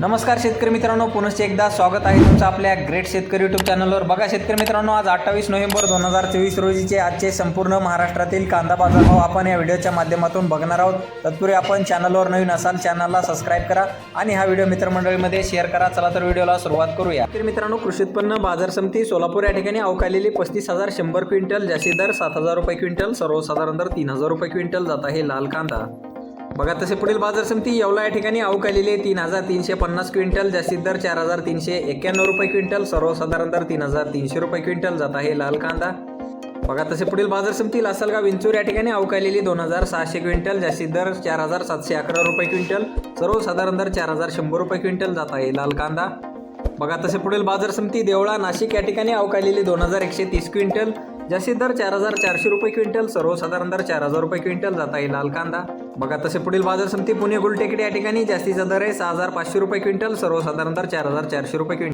नमस्कार शेतकरी मित्रांनो पुनश्च एकदा स्वागत आहे तुमचं आपल्या ग्रेट शेतकरी यूट्यूब चॅनलवर बघा शेतकरी मित्रांनो आज अठ्ठावीस नोव्हेंबर दोन हजार चोवीस रोजीचे आजचे संपूर्ण महाराष्ट्रातील कांदा बाजारभाव आपण या व्हिडिओच्या माध्यमातून बघणार आहोत. तत्पूर्वी आपण चॅनलवर नवीन असाल चॅनलला सबस्क्राईब करा आणि हा व्हिडिओ मित्रमंडळीमध्ये शेअर करा. चला तर व्हिडिओला सुरुवात करूया. शेतकरी मित्रांनो कृषी उत्पन्न बाजार समिती सोलापूर या ठिकाणी अवकालेली पस्तीस हजार शंभर क्विंटल जास्ती दर सात हजार रुपये क्विंटल सर्वसाधारण दर तीन हजार रुपये क्विंटल जात आहे लाल कांदा. बघा तसे पुढील बाजार समिती येवला या ठिकाणी अवकालेली तीन हजार तीनशे पन्नास क्विंटल जास्तीत दर चार हजार तीनशे एक्क्याण्णव रुपये क्विंटल सर्वसाधारण दर तीन हजार तीनशे रुपये क्विंटल जात आहे लाल कांदा. बघा तसे पुढील बाजार समिती लासलगाव विंचूर या ठिकाणी अवकालेली दोन हजार सहाशे क्विंटल जास्तीत दर चार हजार सातशे अकरा रुपये क्विंटल सर्वसाधारण दर चार हजार शंभर रुपये क्विंटल जात आहे लाल कांदा. बघा तसे पुढील बाजार समिती देवळा नाशिक या ठिकाणी अवकालेली दोन हजार एकशे तीस क्विंटल जास्तीत दर चार हजार चारशे रुपये क्विंटल सर्वसाधारण दर चार हजार रुपये क्विंटल जात आहे लाल कांदा. बघा तसे पुढील बाजार समिती पुणे गुलटेकडी या ठिकाणी जास्तीचा दर आहे सहा हजार पाचशे रुपये क्विंटल सर्वसाधारण दर चार हजार चारशे रुपये क्विंटल.